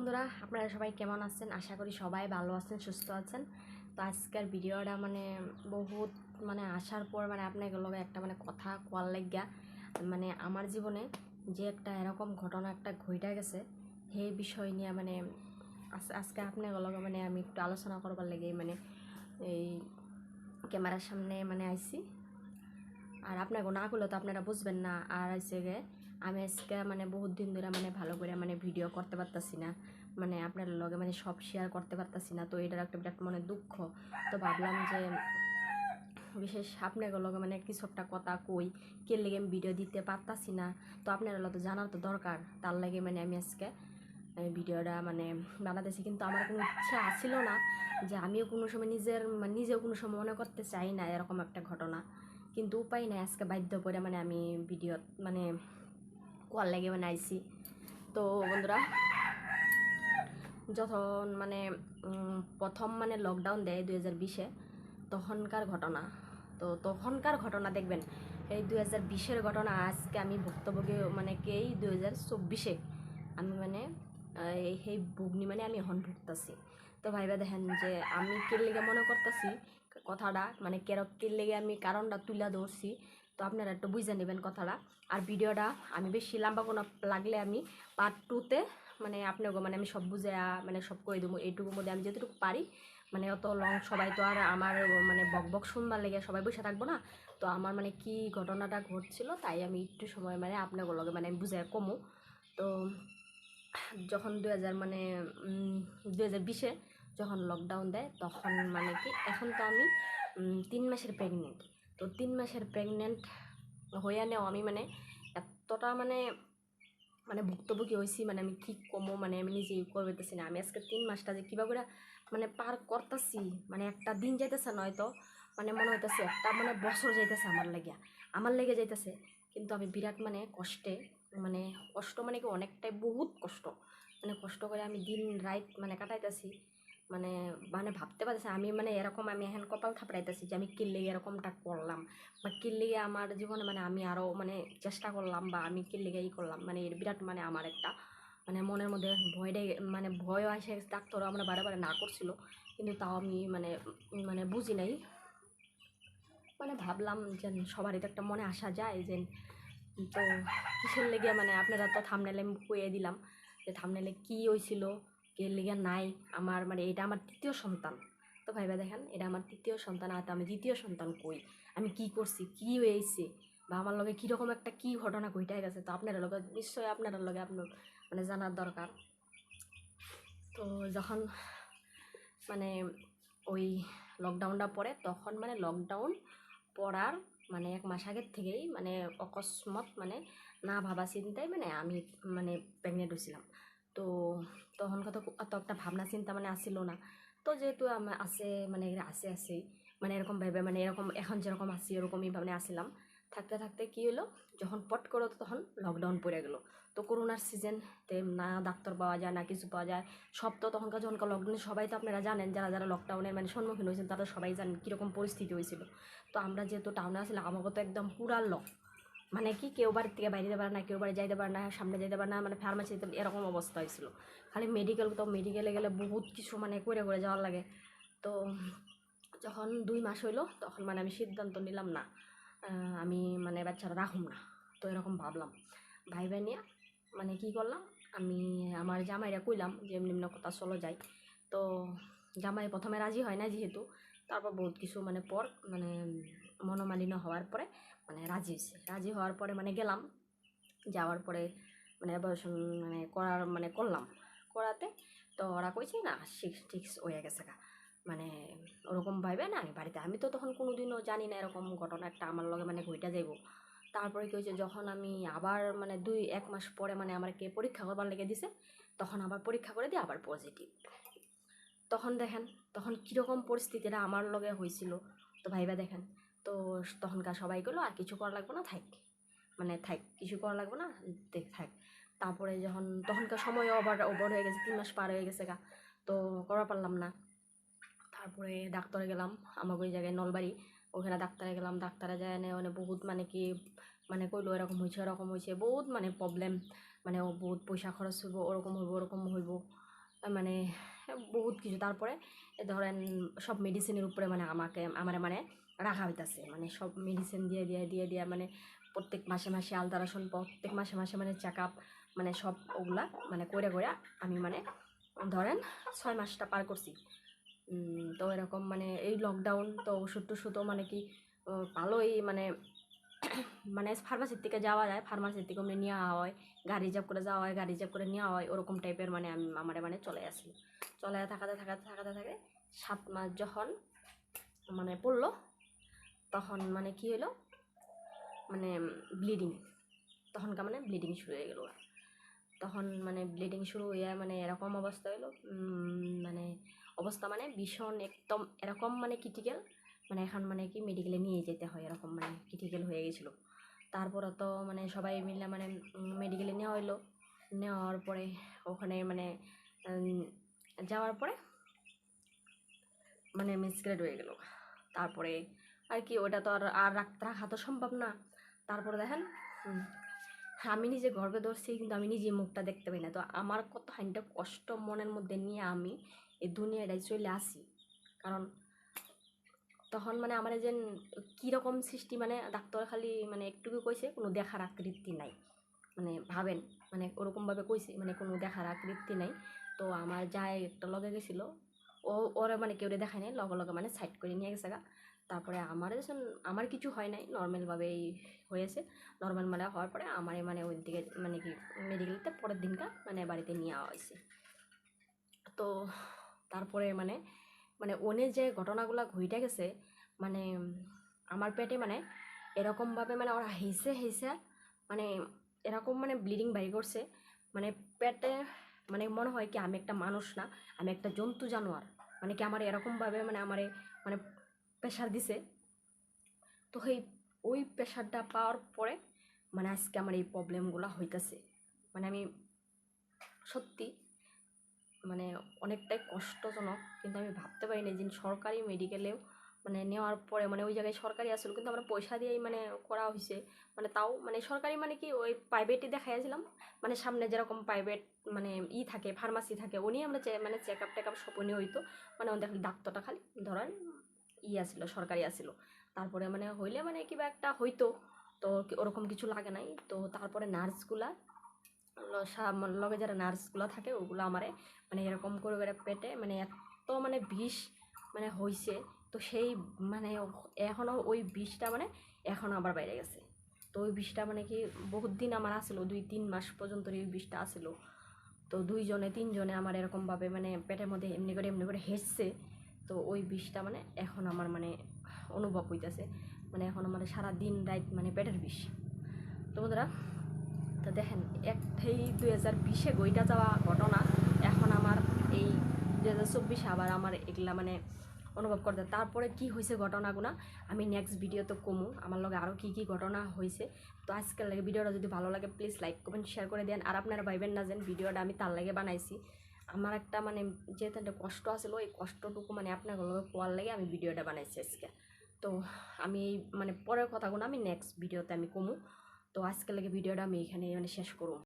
বন্ধুরা, আপনারা সবাই কেমন আছেন? আশা করি সবাই ভালো আছেন, সুস্থ আছেন। তো আজকের ভিডিওটা মানে বহুত মানে আসার পর মানে আপনাকে লগে একটা মানে কথা কোয়ার লাগিয়া মানে আমার জীবনে যে একটা এরকম ঘটনা একটা ঘইটা গেছে, সেই বিষয় নিয়ে মানে আজ- আজকে আপনাকে লগে মানে আমি একটু আলোচনা করবার লাগে মানে এই ক্যামেরার সামনে মানে আইছি। আর আপনাকে না করলে তো আপনারা বুঝবেন না, আর আইসে গে আমি আজকে মানে বহুত দিন ধরে মানে ভালো করে মানে ভিডিও করতে পারতাছি না। মানে আপনার লগে মানে সব শেয়ার করতে পারতাছি না, তো এটার একটা বিরাট মানে দুঃখ। তো ভাবলাম যে বিশেষ আপনার লগে মানে কিছু একটা কথা কই, কে লেগে আমি ভিডিও দিতে পারতাছি না? তো আপনার তো জানার তো দরকার, তার লাগে মানে আমি আজকে ভিডিওটা মানে বানাতেছি। কিন্তু আমার কোনো ইচ্ছা আসছিল না যে আমিও কোনো সময় নিজের মানে নিজেও কোনো সময় মনে করতে চাই না এরকম একটা ঘটনা। কিন্তু উপায় নাই, আজকে বাধ্য করে মানে আমি ভিডিও মানে কোয়ার লাগে আইছি তো বন্ধুরা, যখন মানে প্রথম মানে লকডাউন দেয় দুই হাজার বিশে, তখনকার ঘটনা। তো তখনকার ঘটনা দেখবেন, এই দুই হাজার বিশের ঘটনা আজকে আমি ভুক্তভোগী মানে কেই দুই হাজার চব্বিশে, আমি মানে সেই ভুগনি মানে আমি এখন ভুগতাছি। তো ভাইবা দেখেন যে আমি কে লেগে মনে করতেছি কথাটা মানে কেরক কে লেগে আমি কারণটা তুলে ধরছি, তো আপনারা একটু বুঝে নেবেন কথাটা। আর ভিডিওটা আমি বেশি লম্বা কোনো লাগলে আমি পার্ট টুতে মানে আপনাকে মানে আমি সব বুঝে মানে সব করে দেবো, এইটুকুর মধ্যে আমি যতটুকু পারি। মানে অত লং সবাই তো আর আমার মানে বক বক শুনবার লেগে সবাই বসে থাকব না। তো আমার মানে কি ঘটনাটা ঘটছিল তাই আমি একটু সময় মানে আপনাকে লগে মানে আমি বুঝে কমু। তো যখন দু হাজার মানে দু হাজার বিশে যখন লকডাউন দেয়, তখন মানে কি, এখন তো আমি তিন মাসের প্রেগনেন্ট তো তিন মাসের প্রেগনেন্ট হইয়া নেও আমি মানে এতটা মানে মানে ভুক্তভোগী হয়েছি মানে আমি কি কমো মানে আমি নিজে করবেতেছি না। আমি আজকে তিন মাসটা যে কীভাবে করে মানে পার করতেছি মানে একটা দিন যাইতেছে নয়তো মানে মনে হইতেছে একটা মানে বছর যাইতেছে আমার লাগিয়া। আমার লেগে যাইতেছে, কিন্তু আমি বিরাট মানে কষ্টে মানে কষ্ট মানে কি অনেকটাই বহুত কষ্ট। মানে কষ্ট করে আমি দিন রাত মানে কাটাইতেছি। মানে মানে ভাবতে পারতেছি আমি মানে এরকম আমি এখন কপাল থাপড়াইতেছি যে আমি কিল্লে এরকমটা করলাম। বা কিল্লে আমার জীবনে মানে আমি আরও মানে চেষ্টা করলাম বা আমি কিল্লে ই করলাম। মানে এর বিরাট মানে আমার একটা মানে মনের মধ্যে ভয়টাই মানে ভয় আসে ডাক্তারও আমরা বারে বারে না করছিল। কিন্তু তাও আমি মানে মানে বুঝি নাই। মানে ভাবলাম যে সবারই তো একটা মনে আসা যায় যে, তো কিসের লেগে মানে আপনারা তো থামনেলে কয়ে দিলাম যে থামনেলে কী হয়েছিল কে লেগে নাই। আমার মানে এটা আমার তৃতীয় সন্তান। তো ভাইবা দেখেন, এটা আমার তৃতীয় সন্তান আর আমি দ্বিতীয় সন্তান কই? আমি কি করছি? কি হয়েছে? বা আমার লগে কীরকম একটা কি ঘটনা ঘটাই গেছে? তো আপনারা লগে, নিশ্চয়ই আপনারা লগে আপনার মানে জানার দরকার। তো যখন মানে ওই লকডাউনটা পড়ে, তখন মানে লকডাউন পড়ার মানে এক মাস আগের থেকেই মানে অকস্মাৎ মানে না ভাবা চিন্তায় মানে আমি মানে প্রেগনেন্ট হয়েছিলাম তো তখন কত অত একটা ভাবনা, চিন্তা মানে আসছিল না। তো যেহেতু আমার আছে মানে আছে আছেই মানে এরকম ভেবে মানে এরকম, এখন যেরকম আছি এরকমই মানে আসছিলাম থাকতে থাকতে কী হলো, যখন পট করে তখন লকডাউন পড়ে গেলো। তো করোনার সিজনতে না ডাক্তার পাওয়া যায়, না কিছু পাওয়া যায়, সব তো তখনকার যখনকার লকডাউনে সবাই তো আপনারা জানেন, যারা যারা লকডাউনের মানে সম্মুখীন হয়েছেন, তারা সবাই জানেন কীরকম পরিস্থিতি হয়েছিল। তো আমরা যেহেতু টাউনে আসলে আমাকে তো একদম পুরা লক মানে কি কেউ বাড়ির থেকে বাইরে যেতে পারে না, কেউ বাড়ি যাইতে পারে না, সামনে যেতে পারে না মানে ফার্মাসিতে এরকম অবস্থা হয়েছিল। খালি মেডিকেল তো মেডিকেলে গেলে বহুত কিছু মানে করে করে যাওয়ার লাগে। তো যখন দুই মাস হইল, তখন মানে আমি সিদ্ধান্ত নিলাম না আমি মানে বাচ্চারা রাখুম না। তো এরকম ভাবলাম। ভাই ভাই নিয়ে মানে কি করলাম, আমি আমার জামাইরা কইলাম যে এমনি এমনি কথা চলো যাই। তো জামাই প্রথমে রাজি হয় না যেহেতু তারপর বহুত কিছু মানে পর মানে মনোমালিন্য হওয়ার পরে মানে রাজি হয়েছে রাজি হওয়ার পরে মানে গেলাম। যাওয়ার পরে মানে অপারেশন মানে করার মানে করলাম করাতে তো ওরা কইছে না টিক্স হয়ে গেছে গা। মানে ওরকম ভাবে না আমি বাড়িতে আমি তো তখন কোনো দিনও জানি না এরকম ঘটনা একটা আমার লগে মানে ঘইটা যাইব। তারপরে কি হয়েছে যখন আমি আবার মানে দুই, এক মাস পরে মানে আমাকে পরীক্ষা করবার লেগে দিছে, তখন আবার পরীক্ষা করে দিয়ে আবার পজিটিভ তখন দেখেন, তখন কীরকম পরিস্থিতিটা আমার লগে হয়েছিল, তো ভাইবা দেখেন, তো তখনকার সবাই গেলো আর কিছু করা লাগবে না, থাক। মানে থাক, কিছু করা লাগবে না, দেখ, থাক। তারপরে যখন, তখনকার সময় ওভার ওভার হয়ে গেছে, তিন মাস পার হয়ে গেছে গা, তো করা পারলাম না। তারপরে ডাক্তারে গেলাম আমাকে ওই জায়গায় নলবাড়ি, ওখানে ডাক্তারে গেলাম, ডাক্তারে যায় না মানে বহুত মানে কি মানে কইলো এরকম হয়েছে ওরকম হয়েছে বহুত মানে প্রবলেম মানে বহুত পয়সা খরচ হইব, ওরকম হইব ওরকম হইব মানে বহুত কিছু। তারপরে ধরেন, সব মেডিসিনের উপরে মানে আমাকে, আমার মানে রাখা হইতাছে। মানে সব মেডিসিন দিয়ে দিয়ে দিয়ে দিয়ে মানে প্রত্যেক মাসে মাসে আলতারাশন প্রত্যেক মাসে মাসে মানে চেক আপ মানে সব ওগুলা মানে করে করে আমি মানে ধরেন ছয় মাসটা পার করছি। তো এরকম মানে এই লকডাউন তো ওষুধ টষুধও মানে কি ভালোই মানে মানে ফার্মাসির থেকে যাওয়া যায়। ফার্মাসির থেকে মানে নেওয়া হয়। গাড়ি রিজার্ভ করে যাওয়া হয়, গাড়ি রিজার্ভ করে নেওয়া হয়। ওরকম টাইপের মানে আমি, আমার মানে চলে আসি চলে থাকাতে থাকাতে থাকাতে থাকে সাত মাস যখন মানে পড়ল, তখন মানে কি হলো? মানে ব্লিডিং তখনকার মানে ব্লিডিং শুরু হয়ে গেলো তখন মানে ব্লিডিং শুরু হয়ে মানে এরকম অবস্থা হলো মানে অবস্থা মানে ভীষণ একদম এরকম মানে ক্রিটিক্যাল মানে এখন মানে কি মেডিকেলে নিয়ে যেতে হয়, এরকম মানে ক্রিটিক্যাল হয়ে গেছিল। তারপরে তো মানে সবাই মিলে মানে মেডিকেলে নেওয়া হলো। নেওয়ার পরে ওখানে মানে যাওয়ার পরে মানে মিসগ্রেড হয়ে গেল। তারপরে আর কি ওটা তো আর আর রাখা তো সম্ভব না। তারপরে দেখেন আমি নিজে গর্বে ধরছি, কিন্তু আমি নিজে মুখটা দেখতে পাই না। তো আমার কত হাইনটা কষ্ট মনের মধ্যে নিয়ে আমি এই দুনিয়াটায় চলে আসি। কারণ তখন মানে আমার যে কীরকম সৃষ্টি মানে ডাক্তার খালি মানে একটুকু কইছে, কোনো দেখার আকৃতি নাই। মানে ভাবেন মানে ওরকমভাবে কইছে মানে কোনো দেখার আকৃতি নাই। তো আমার যাই একটা লগে গেছিল। ও, ওরা মানে কেউ দেখায় নাই, লগে লগে মানে সাইড করে নিয়ে গেছে গা। তারপরে আমার আমার কিছু হয় নাই নর্মালভাবেই হয়েছে। নর্মাল মানে হওয়ার পরে আমারে মানে ওই দিকে মানে কি মেডিকেলতে পরের দিনকা মানে বাড়িতে নিয়ে আসা হয়েছে। তো তারপরে মানে মানে ওনে যে ঘটনাগুলো ঘইটা গেছে মানে আমার পেটে মানে এরকমভাবে মানে ওরা হেসে হেসে মানে এরকম মানে ব্লিডিং বাড়ি করছে। মানে পেটে মানে মনে হয় কি আমি একটা মানুষ না, আমি একটা জন্তু জানোয়ার। মানে কি আমার এরকমভাবে মানে আমারে মানে প্রেশার দিছে। তো সেই ওই প্রেশারটা পাওয়ার পরে মানে আজকে আমার এই প্রবলেমগুলো হইতেছে। মানে আমি সত্যি মানে অনেকটাই কষ্টজনক, কিন্তু আমি ভাবতে পারি না যে সরকারি মেডিকেলেও মানে নেওয়ার পরে মানে ওই জায়গায় সরকারি আসলো কিন্তু আমরা পয়সা দিয়েই মানে করা হয়েছে মানে তাও মানে সরকারি মানে কি ওই প্রাইভেটই দেখাইছিলাম মানে সামনে যেরকম প্রাইভেট মানে ই থাকে ফার্মাসি থাকে, উনি আমরা মানে চেক আপ টেক আপ সব উনি হইতো। মানে খালি ডাক্তারটা খালি ধরেন ই আসিল, সরকারি আসিল। তারপরে মানে হইলে মানে কিবা একটা হইতো, তো ওরকম কিছু লাগে নাই। তো তারপরে নার্সগুলা মানে লগে যারা নার্সগুলো থাকে ওগুলো আমারে মানে এরকম করে পেটে মানে এত মানে বিষ মানে হইছে। তো সেই মানে এখনও ওই বিষটা মানে এখন আবার বাইরে গেছে। তো ওই বিষটা মানে কি বহুত দিন আমার আসলো দুই তিন মাস পর্যন্ত ওই বিষটা আসলো তো দুইজনে, তিনজনে আমার এরকমভাবে মানে পেটের মধ্যে এমনি করে এমনি করে হেসছে তো ওই বিষটা মানে এখন আমার মানে অনুভব হইতেছে। মানে এখন আমার সারা দিন রাত মানে পেটের বিষ। তো বন্ধুরা, তো দেখেন এক এই দুই হাজার বিশে গইটা যাওয়া ঘটনা। এখন আমার এই দুই হাজার চব্বিশে আবার আমার এগুলা মানে অনুভব করতে তারপরে কি হয়েছে ঘটনাগুলো, আমি নেক্সট ভিডিওতে কমু। আমার লগে আরও কী কী ঘটনা হয়েছে। তো আজকের লাগে ভিডিওটা যদি ভালো লাগে প্লিজ লাইক কমেন্ট শেয়ার করে দেন। আর আপনারা ভাইবেন না যেন ভিডিওটা আমি তার লাগে বানাইছি। আমার একটা মানে যেহেতু একটা কষ্ট আসলো এই কষ্টটুকু মানে আপনার লগে কোয়ার লাগে আমি ভিডিওটা বানাইছি আজকে। তো আমি এই মানে পরের কথাগুলো আমি নেক্সট ভিডিওতে আমি কমু। তো আজকের লাগে ভিডিওটা আমি এখানে মানে শেষ করুম।